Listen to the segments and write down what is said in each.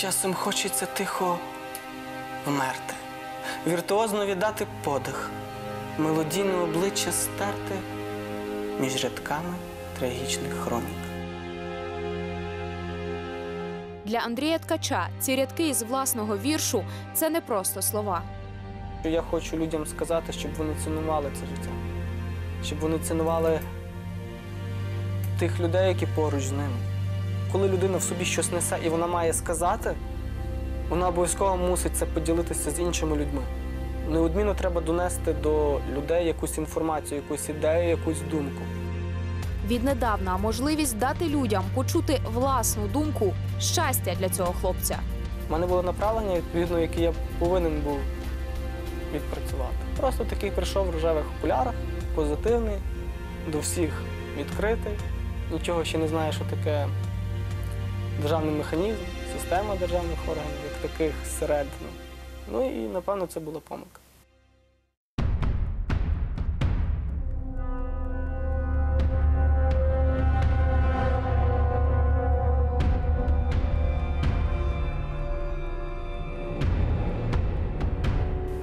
Часом хочеться тихо вмерти, віртуозно віддати подих, мелодійне обличчя стерти між рядками трагічних хронік. Для Андрія Ткача ці рядки із власного віршу це не просто слова. Я хочу людям сказати, щоб вони цінували це життя, щоб вони цінували тих людей, які поруч з ними. Коли людина в собі щось несе і вона має сказати, вона обов'язково мусить це поділитися з іншими людьми. Неодмінно треба донести до людей якусь інформацію, якусь ідею, якусь думку. Віднедавна можливість дати людям почути власну думку щастя для цього хлопця. У мене було направлення, відповідно, яке я повинен був відпрацювати. Просто такий прийшов в рожевих окулярах, позитивний, до всіх відкритий. Нічого ще не знає, що таке державний механізм, система державних органів, як таких зсередини. Ну і напевно це була помилка.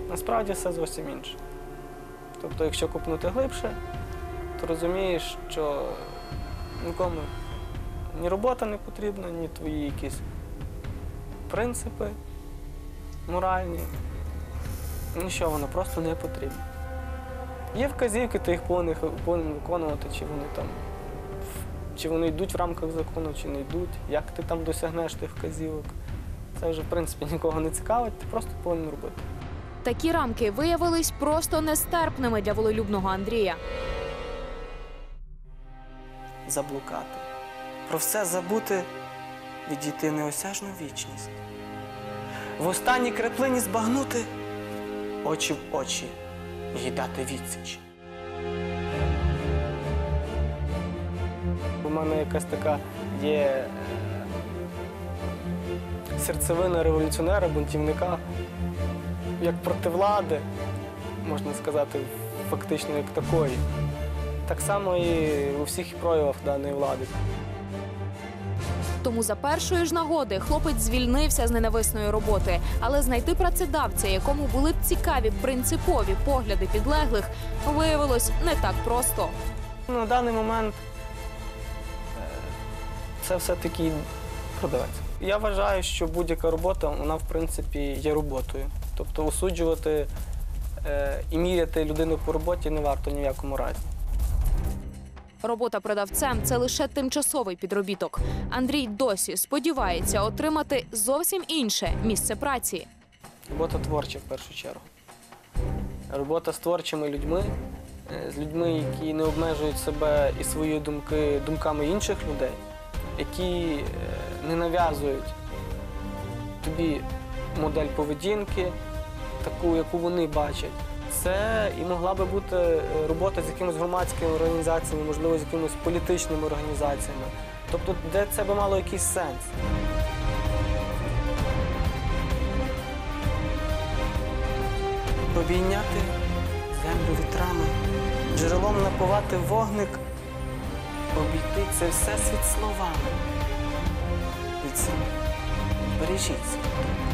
Насправді все зовсім інше. Тобто, якщо купнути глибше, то розумієш, що нікому ні робота не потрібна, ні твої якісь принципи моральні. Нічого, воно просто не потрібно. Є вказівки, ти їх повинен, виконувати, чи вони там чи вони йдуть в рамках закону, чи не йдуть, як ти там досягнеш тих вказівок. Це вже, в принципі, нікого не цікавить, ти просто повинен робити. Такі рамки виявились просто нестерпними для волелюбного Андрія. заблукати. Про все забути, відійти неосяжну вічність. В останній краплині збагнути очі в очі і дати відсіч. У мене якась така є е, серцевина революціонера, бунтівника, як проти влади, можна сказати, фактично як такої. Так само і у всіх проявах даної влади. Тому за першої ж нагоди хлопець звільнився з ненависної роботи, але знайти працедавця, якому були б цікаві принципові погляди підлеглих, виявилось не так просто. На даний момент е, це все-таки продавець. Я вважаю, що будь-яка робота, вона в принципі є роботою. Тобто осуджувати е, і міряти людину по роботі не варто ні в якому разі. Робота продавцем це лише тимчасовий підробіток. Андрій досі сподівається отримати зовсім інше місце праці. Робота творча в першу чергу. Робота з творчими людьми, е, з людьми, які не обмежують себе і свої думки думками інших людей, які е, не нав'язують тобі модель поведінки, таку, яку вони бачать. Це і могла би бути е, робота з якимись громадськими організаціями, можливо, з якимись політичними організаціями. Тобто, де це би мало якийсь сенс. Обійняти землю вітрами, джерелом напувати вогник, обійти це все світ словами. Від себе бережіть себе.